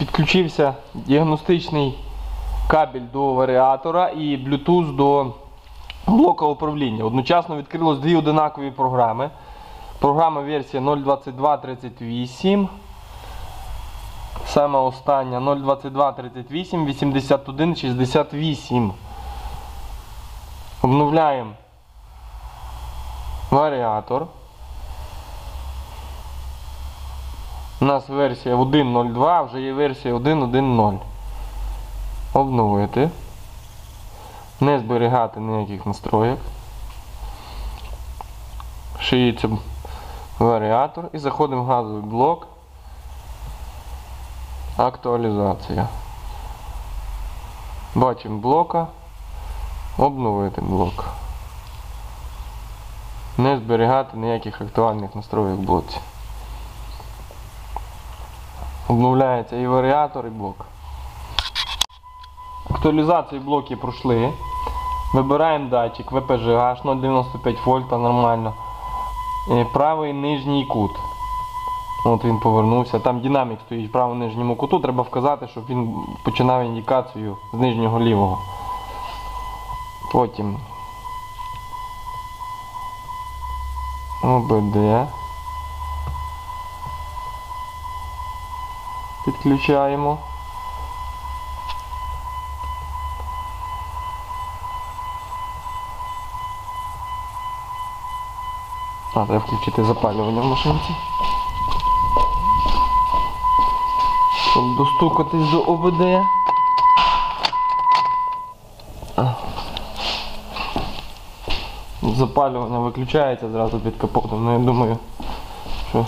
підключився діагностичний кабель до варіатора і Bluetooth до блока управління. Одночасно відкрилось дві одинакові програми. Програма версія 02238. Саме остання 02238 8168. Обновляємо варіатор. У нас версія 1.02, вже є версія 1.1.0. Обновити. Не зберігати ніяких настроєк. Шиється варіатор і заходимо в газовий блок. Актуалізація. Бачимо блока. Обновити блок. Не зберігати ніяких актуальних настроїк в блоці. Обновляється і варіатор, і блок. Актуалізацію блоки пройшли. Вибираємо датчик VPGH 0,95 вольта нормально. Е, Правий нижній кут. От він повернувся. Там динамік стоїть в правому нижньому куту. Треба вказати, щоб він починав індикацію з нижнього лівого. Потім ОБД. Підключаємо. А, треба включити запалювання в машинці. Щоб достукатись до ОБД. Запалювання виключається зразу під капотом, ну я думаю, що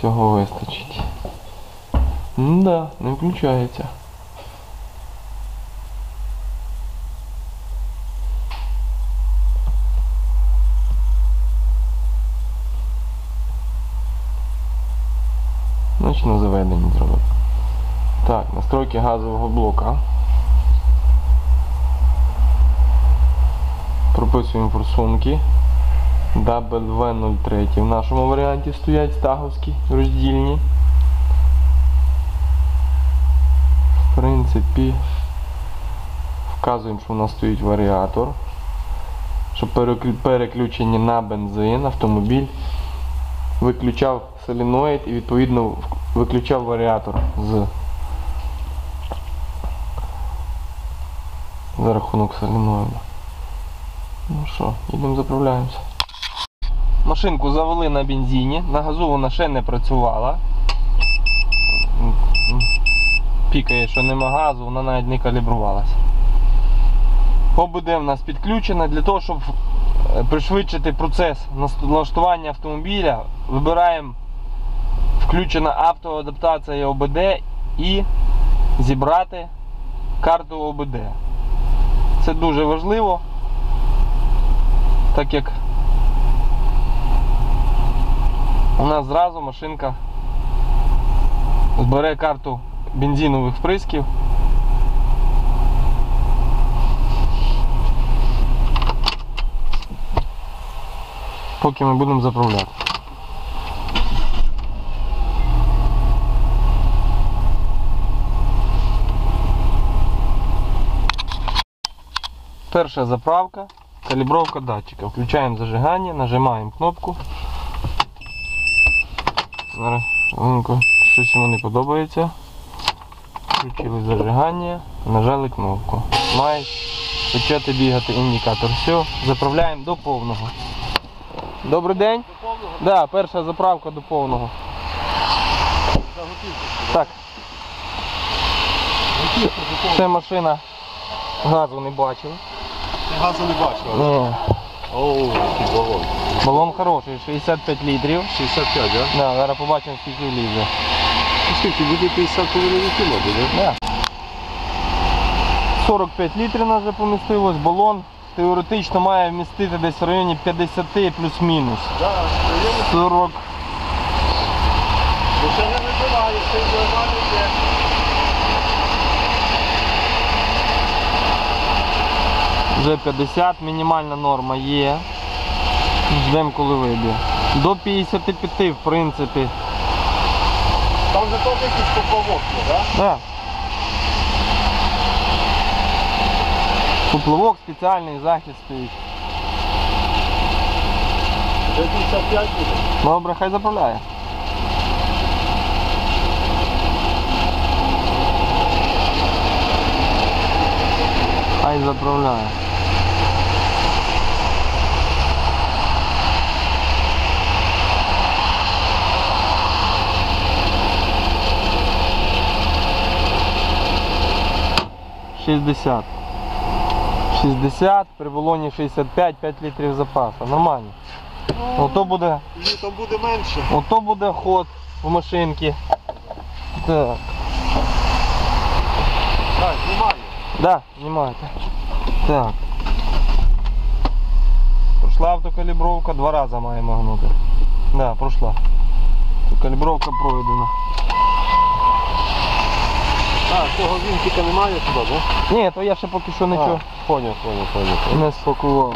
цього вистачить. Ну да, не включається. Значить на заведенні зробив. Так, настройки газового блока. Прописуємо форсунки. W03 в нашому варіанті стоять стаговські роздільні. В принципі, вказуємо, що у нас стоїть варіатор. Щоб переклю- переключення на бензин автомобіль виключав соліноїд і відповідно виключав варіатор з за рахунок соліноїду. Ну що, їдемо заправляємося. Машинку завели на бензині, на газу вона ще не працювала. Пікає, що нема газу, вона навіть не калібрувалася. ОБД в нас підключена для того, щоб е, пришвидшити процес налаштування автомобіля, вибираємо включена автоадаптація ОБД і зібрати карту ОБД. Це дуже важливо, так як у нас зразу машинка збере карту бензинових вприсків. Поки ми будемо заправляти. Перша заправка, калібровка датчика. Включаємо зажигання, нажимаємо кнопку. Зараз щось йому не подобається. Включили зажигання, нажали кнопку. Має почати бігати індикатор. Все, заправляємо до повного. Добрий день. До повного Да, перша заправка до повного. Так, це машина газу не бачила. Газу не бачив. Ні. Оу, який балон. Балон хороший, 65 літрів. 65, так? Да, зараз побачимо скільки влізе. Ну скільки, буде 50 половиною кіло буде? Да. 45 літрів нас вже помістилось, балон теоретично має вмістити десь в районі 50 плюс-мінус. Так, 40. бо ще не вибиває, ще й нормально. Вже 50, мінімальна норма є. Ждемо коли вийде. До 55 в принципі Там же теж якийсь поплавок є, так? Да. Поплавок, спеціальний захист стоїть. Вже 55 буде. Добре, хай заправляє. Хай заправляє. Шістдесят. 60, при балоні 65, 5 літрів запасу. Нормально. Ото буде Літом буде менше. Ото буде ход в машинки. Так. Так, знімаю. Да, знімайте. Так. Пройшла автокалібровка, два рази маємо гнути. Да, пройшла. Калібровка пройдена. А, цього вінтика немає туди, так? Ні, то я ще поки що нічого Поняв, поняв, поняв. не спакував.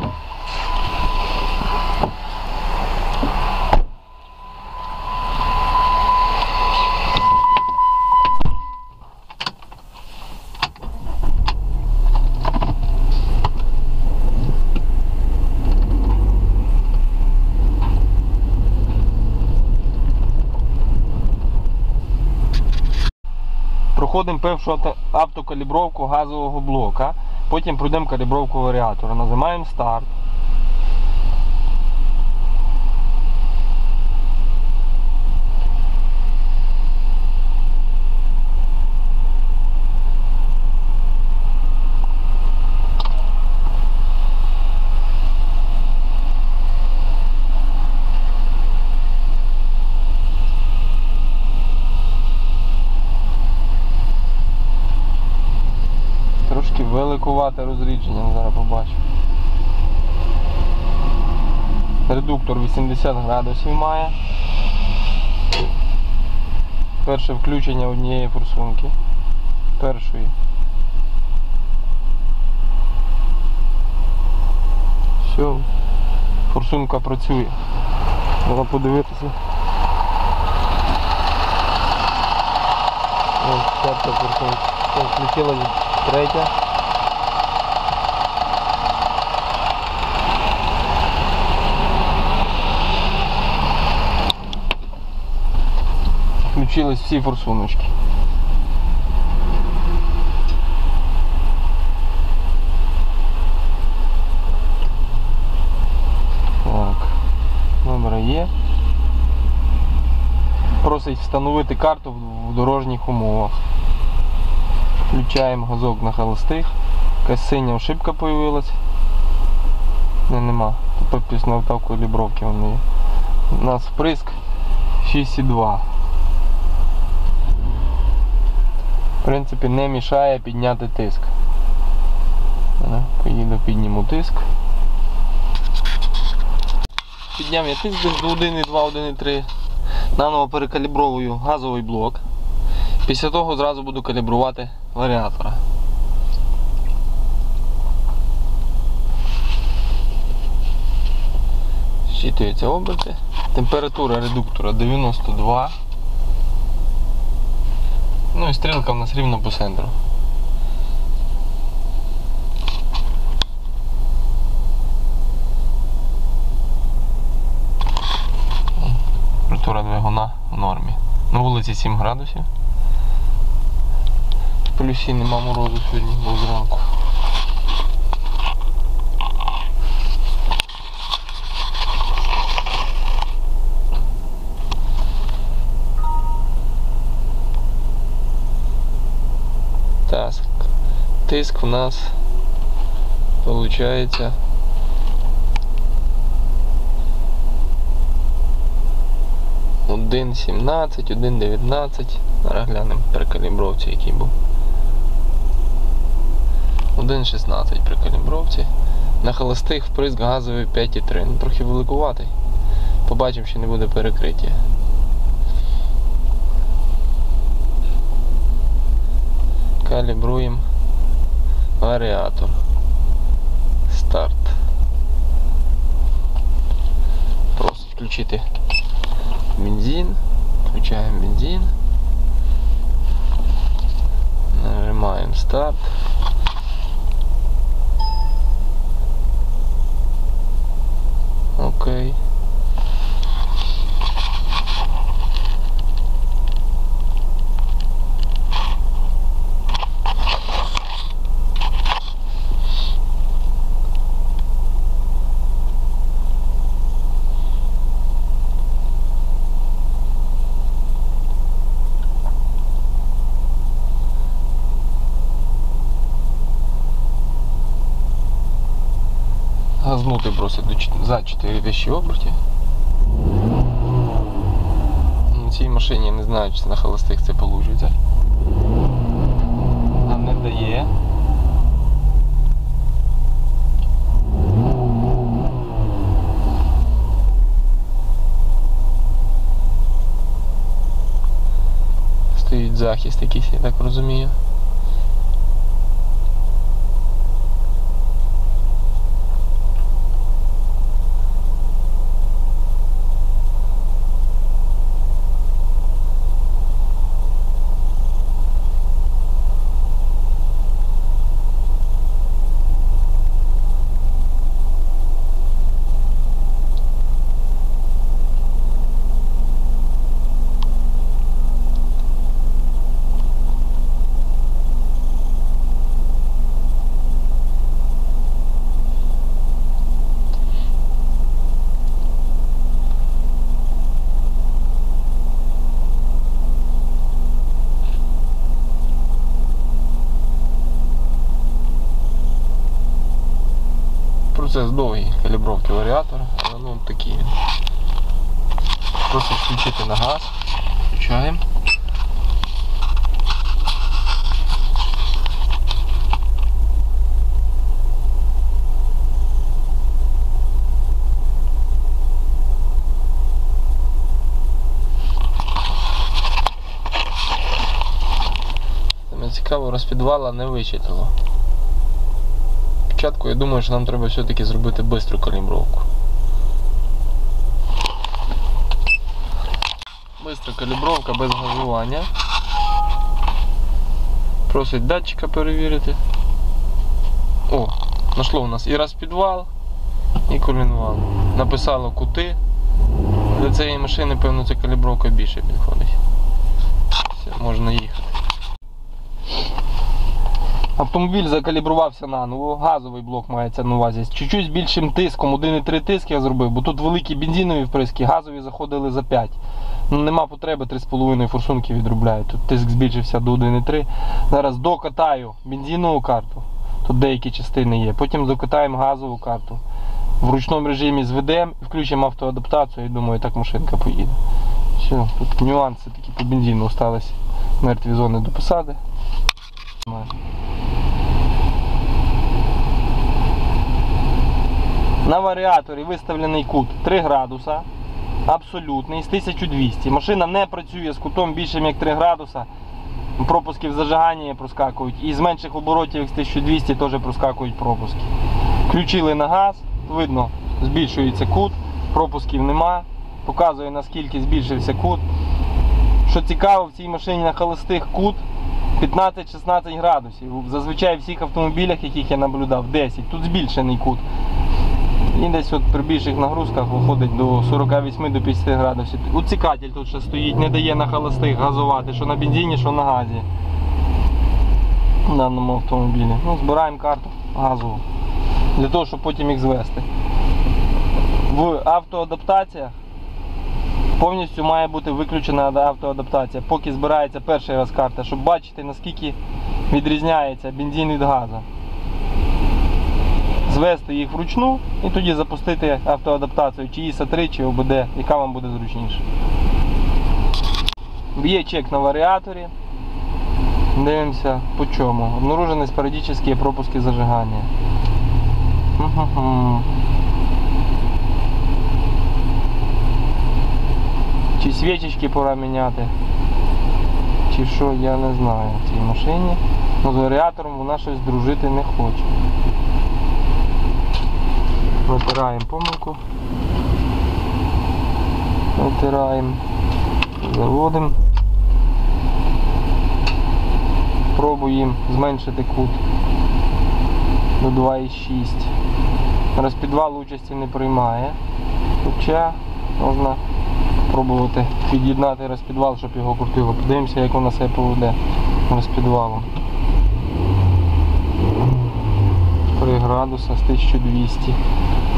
Проходимо першу авто- автокалібровку газового блока, потім пройдемо калібровку варіатора. Нажимаємо старт. Великувате розрідження, зараз побачу. Редуктор 80 градусів має. Перше включення однієї форсунки. Першої. Все. Форсунка працює. Треба подивитися. Ось п'ята форсунка. Все, Включилась третя. Включились всі форсуночки. Так, номер є. Просить встановити карту в- дорожніх умовах. Включаємо газок на холостих. Якась синя ошибка появилась. Не, нема. Тепер після автовку лібровки вони є. У нас вприск 6,2. В принципі, не мішає підняти тиск. Поїду, підніму тиск. Підняв я тиск десь до 1,2, 1,3. Наново перекалібровую газовий блок. Після того зразу буду калібрувати варіатора. Щитуються оберти. Температура редуктора 92. Ну і стрілка в нас рівно по центру. Температура двигуна в нормі. На вулиці 7 градусів. В плюсі нема морозу сьогодні, бо зранку. Так, тиск у нас получается один 17, один 19. Зараз глянемо при калібровці, який був. 1,16 при калібровці. На холостих вприск газовий 5,3. Ну трохи великуватий. Побачимо, чи не буде перекриття. Калібруємо вариатор старт. Просто включите бензин. включаем бензин. нажимаем старт. Окей. Просить до за 4 тисячі обертів. На цій машині не знаю, чи на холостих це получиться. А не дає. Стоїть захист якийсь, я так розумію. Процес довгий калібровки варіатора, але ну такий він. Просто включити на газ, включаємо. Цікаво, розпідвала не вичитало. Спочатку я думаю, що нам треба все-таки зробити бистру калібровку. Бистра калібровка без газування. Просить датчика перевірити. О, знайшло у нас і розпідвал, і колінвал. Написало кути. Для цієї машини, певно, ця калібровка більше підходить. Все, можна їхати. Автомобіль закалібрувався наново, газовий блок мається на увазі. Чуть-чуть більшим тиском, 1,3 тиск я зробив, бо тут великі бензинові вприски, газові заходили за 5. Ну, нема потреби 3,5 форсунки відробляють. Тут тиск збільшився до 1,3. Зараз докатаю бензинову карту, тут деякі частини є. Потім докатаємо газову карту. В ручному режимі зведемо, включимо автоадаптацію і думаю, так машинка поїде. Все, тут нюанси такі по бензину остались. Мертві зони до посади. На варіаторі виставлений кут 3 градуса. Абсолютний з 1200. Машина не працює з кутом більшим як 3 градуса. Пропуски в зажиганні проскакують. І з менших оборотів з 1200 теж проскакують пропуски. Включили на газ, видно, збільшується кут, пропусків нема. Показує наскільки збільшився кут. Що цікаво, в цій машині на холостих кут 15-16 градусів. Зазвичай в всіх автомобілях, яких я наблюдав, 10. Тут збільшений кут. І десь от при більших нагрузках виходить до 48 до 50 градусів. Уцікатель тут ще стоїть, не дає на холостих газувати, що на бензині, що на газі. В даному автомобілі. Ну, збираємо карту газову. Для того, щоб потім їх звести. В автоадаптаціях повністю має бути виключена автоадаптація, поки збирається перший раз карта, щоб бачити наскільки відрізняється бензин від газу. Звести їх вручну і тоді запустити автоадаптацію, чи іса 3 чи ОБД, яка вам буде зручніше. Б'є чек на варіаторі. Дивимося по чому. Обнаружені спорадические пропуски зажигання. Чи свічечки пора міняти, чи що, я не знаю в цій машині. Ну з варіатором вона щось дружити не хоче. Витираємо помилку. Витираємо. Заводимо. Пробуємо зменшити кут до 2,6. Розпідвал участі не приймає. Хоча можна спробувати під'єднати розпідвал, щоб його крутило. Подивимося, як вона себе поведе розпідвалом. 3 градуса з 1200.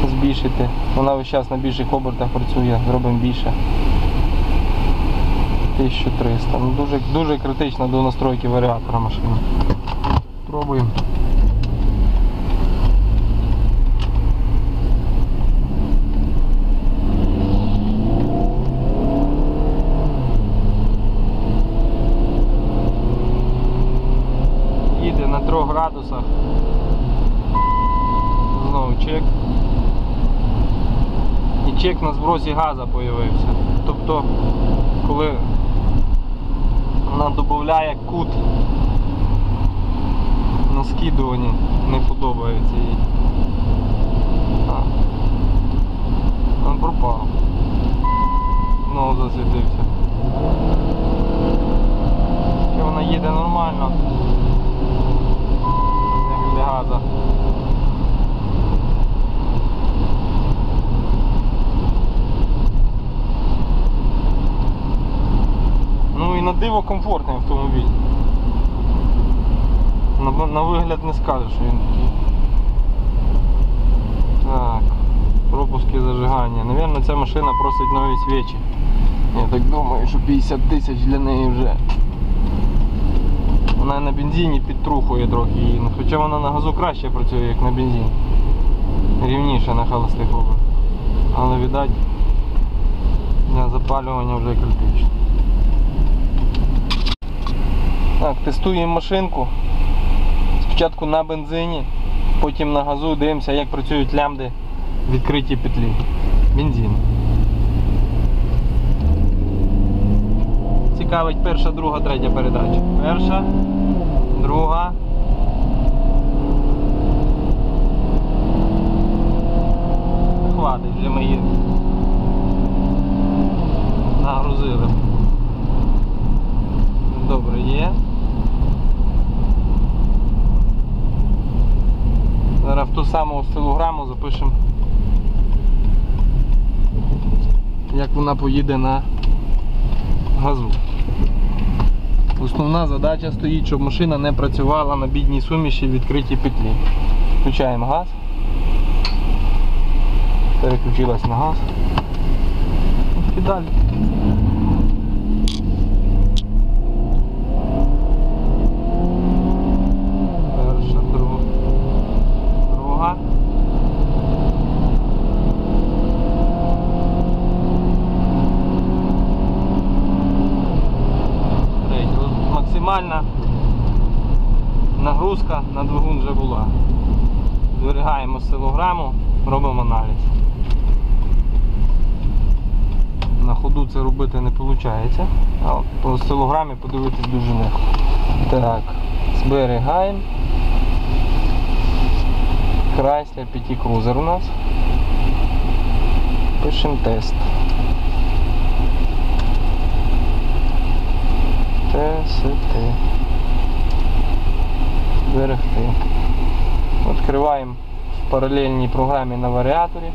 Збільшити. Вона весь час на більших обертах працює, зробимо більше. 1300. Ну, дуже, дуже критично до настройки варіатора машини. Пробуємо. Їде на 3 градусах. Знову чек. І чек на збросі газу появився. Тобто, коли вона додає кут на скидуванні, не подобається їй. Він пропав. Знову засвітився. Вона їде нормально. Газа. Ну і на диво комфортний автомобіль. На, на вигляд не скажеш, що він такий. Так, пропуски зажигання. Навірно, ця машина просить нові свічі. Я так думаю, що 50 тисяч для неї вже. Вона на бензині підтрухує трохи її. Ну, Хоча вона на газу краще працює, як на бензині. Рівніше на холостих обертах. Але віддать для запалювання вже критично. Так, тестуємо машинку. Спочатку на бензині, потім на газу дивимося, як працюють лямди в відкритій петлі. Бензин. Цікавить перша, друга, третя передача. Перша, друга. Хватить вже ми нагрузили. Добре, є. Зараз в ту саму стилограму запишемо, як вона поїде на газу. Основна задача стоїть, щоб машина не працювала на бідній суміші в відкритій петлі. Включаємо газ. Переключилась на газ. І Перша, друга. Друга. Третя. От Максимальна нагрузка на двигун вже була. Зберігаємо силограму, робимо аналіз. На ходу це робити не виходить, а по силограмі подивитись дуже легко. Так, зберігаємо. Chrysler PT Cruiser у нас. Пишемо тест. ТСТ. Зберегти. Відкриваємо в паралельній програмі на варіаторі.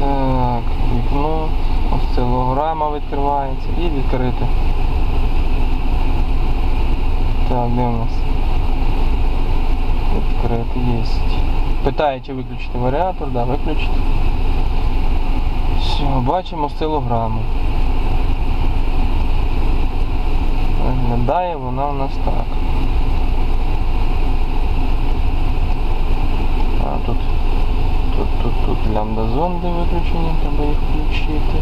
Так, вікно, осцилограма відкривається і відкрити. Так, де у нас? Відкрити є. Питає, чи виключити варіатор, да, виключити. Все, бачимо осцилограму. Виглядає вона у нас так. А тут, тут, тут, тут лямбда зонди виключені, треба їх включити.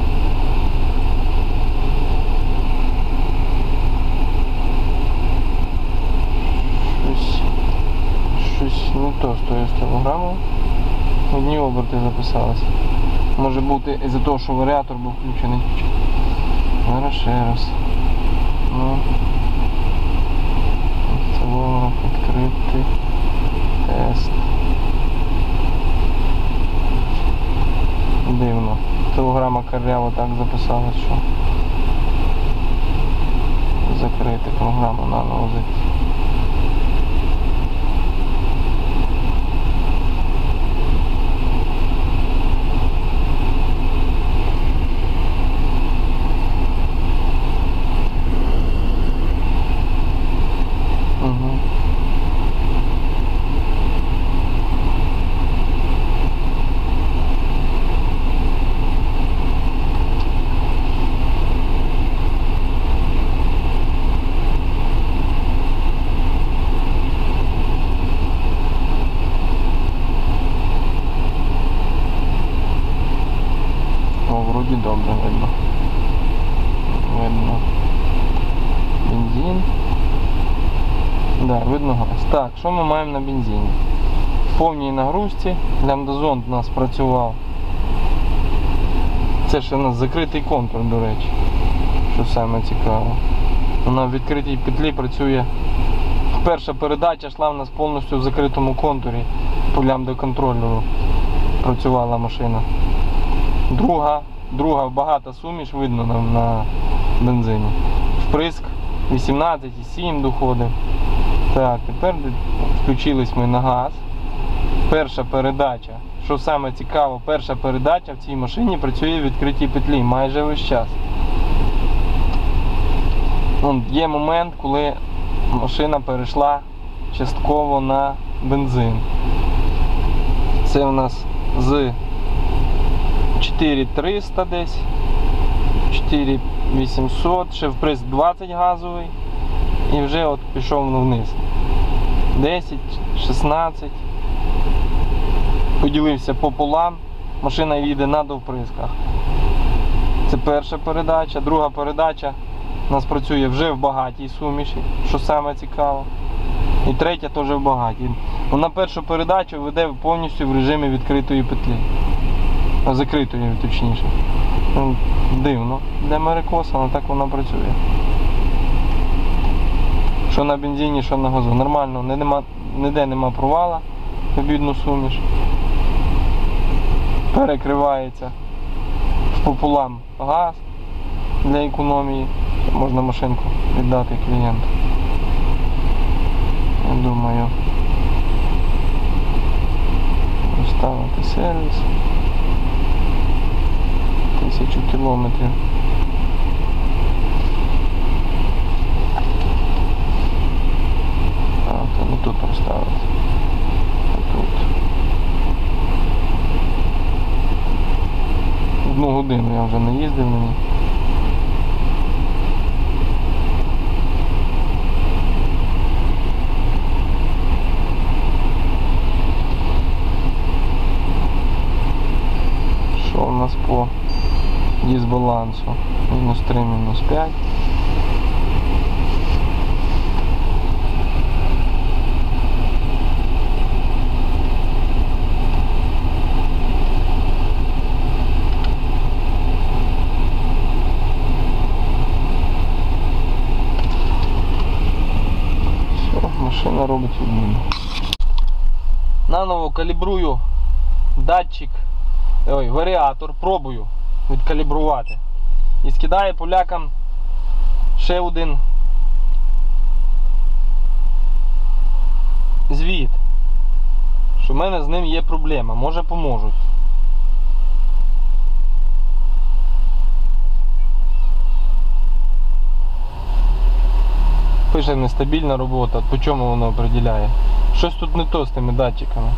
Щось, не то з тою стилограмою. Одні оберти записалися. Може бути із-за того, що варіатор був включений. Зараз ще раз. Ну. Стилограф відкрити. Тест. Дивно. Телеграма карлява так записала, що. закрити програму на зайти. Угу. О, вроді добре видно. Видно. Бензин. Да, видно газ. Так, що ми маємо на бензині? В повній нагрузці лямбдазон у нас працював. Це ще у нас закритий контур, до речі. Що саме цікаво. Вона в відкритій петлі працює. Перша передача йшла в нас повністю в закритому контурі по лямбдоконтролеру працювала машина. Друга, друга багата суміш видно на, на бензині. Вприск 18,7 доходив. Так, тепер включились ми на газ. Перша передача. Що саме цікаво, перша передача в цій машині працює в відкритій петлі майже весь час. Є момент, коли машина перейшла частково на бензин. Це у нас з 4300 десь, 4800, ще вприск 20 газовий і вже от пішов ну, вниз. 10, 16. Поділився пополам, машина їде на довприсках. Це перша передача, друга передача у нас працює вже в багатій суміші, що саме цікаво. І третя теж в багатій. Вона першу передачу веде повністю в режимі відкритої петлі. Закритої, точніше. Ну, Дивно для Америкоса, але так вона працює. Що на бензині, що на газу. Нормально, ніде нема провала в бідну суміш. Перекривається пополам газ для економії. Можна машинку віддати клієнту. Я думаю. Поставити сервіс. Тисячу кілометрів. А, то не тут поставити. А тут. Одну годину я вже не їздив мені. Що у нас по дисбалансу? Мінус 3, мінус 5. Все, машина робить відмінно. Наново калібрую датчик, ой, варіатор, пробую відкалібрувати. І скидає полякам ще один звіт, що в мене з ним є проблема, може поможуть. Пише нестабільна робота, по чому воно определяє. Щось тут не то з тими датчиками.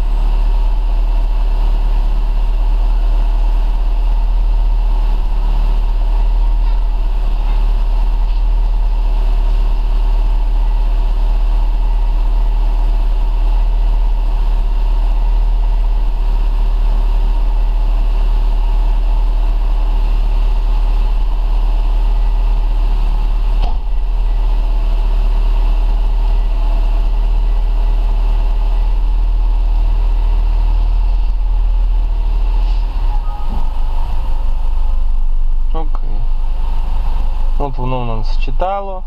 От воно у нас читало.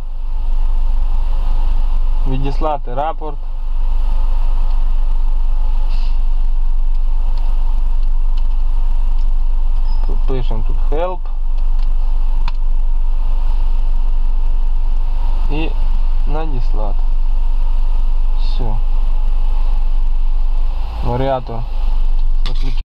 Відіслати рапорт. Тут пишемо тут help. надіслати. Все. Варіатор. Заключ-